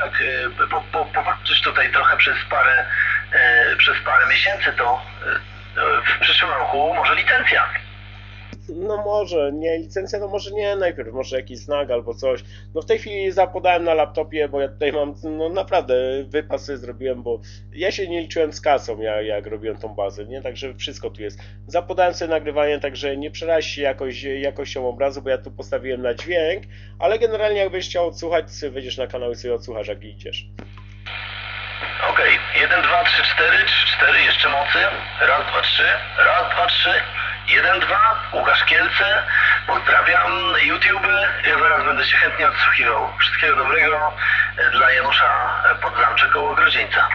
tak po, po, popatrzysz tutaj trochę przez parę, e, przez parę miesięcy, to e, w przyszłym roku może licencja. No może, nie, licencja, no może nie, najpierw może jakiś znak albo coś. No w tej chwili zapodałem na laptopie, bo ja tutaj mam, no naprawdę wypas zrobiłem, bo ja się nie liczyłem z kasą, jak, jak robiłem tą bazę, nie, także wszystko tu jest. Zapodałem sobie nagrywanie, także nie przeraź się jakoś, jakością obrazu, bo ja tu postawiłem na dźwięk, ale generalnie jakbyś chciał odsłuchać, to sobie wejdziesz na kanał i sobie odsłuchasz, jak idziesz. Okej, 1, 2, 3, 4, 3, 4, jeszcze mocy. Raz, dwa, trzy, raz, dwa, trzy. 1, 2, Łukasz Kielce. Pozdrawiam YouTube. Ja zaraz będę się chętnie odsłuchiwał. Wszystkiego dobrego e, dla Janusza e, Podzamcze koło Grodzieńca.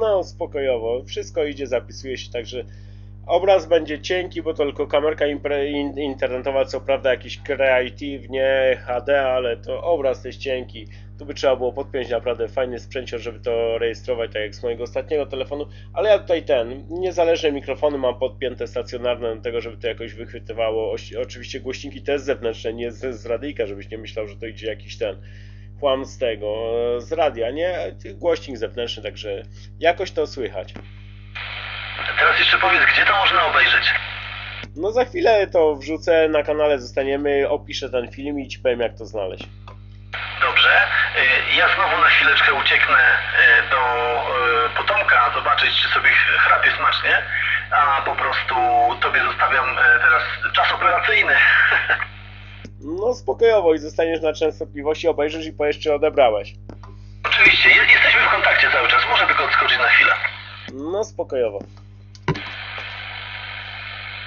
No, spokojowo. Wszystko idzie, zapisuje się, także obraz będzie cienki, bo to tylko kamerka internetowa, co prawda jakiś Creative, nie HD, ale to obraz jest cienki. Tu by trzeba było podpiąć naprawdę fajny sprzęcior, żeby to rejestrować, tak jak z mojego ostatniego telefonu, ale ja tutaj ten, niezależne mikrofony mam podpięte stacjonarne do tego, żeby to jakoś wychwytywało. Oczywiście głośniki też zewnętrzne, nie z, z radyjka, żebyś nie myślał, że to idzie jakiś ten kłam z tego, z radia, nie? Głośnik zewnętrzny, także jakoś to słychać. Teraz jeszcze powiedz, gdzie to można obejrzeć? No za chwilę to wrzucę na kanale, zostaniemy, opiszę ten film i ci powiem jak to znaleźć. Dobrze. E, Ja znowu na chwileczkę ucieknę e, do e, potomka, zobaczyć, czy sobie ch- chrapie smacznie, a po prostu tobie zostawiam teraz czas operacyjny. No spokojowo i zostaniesz na częstotliwości, obejrzysz i powiesz czy odebrałeś. Oczywiście, je- jesteśmy w kontakcie cały czas, może tylko odskoczyć na chwilę. No spokojowo.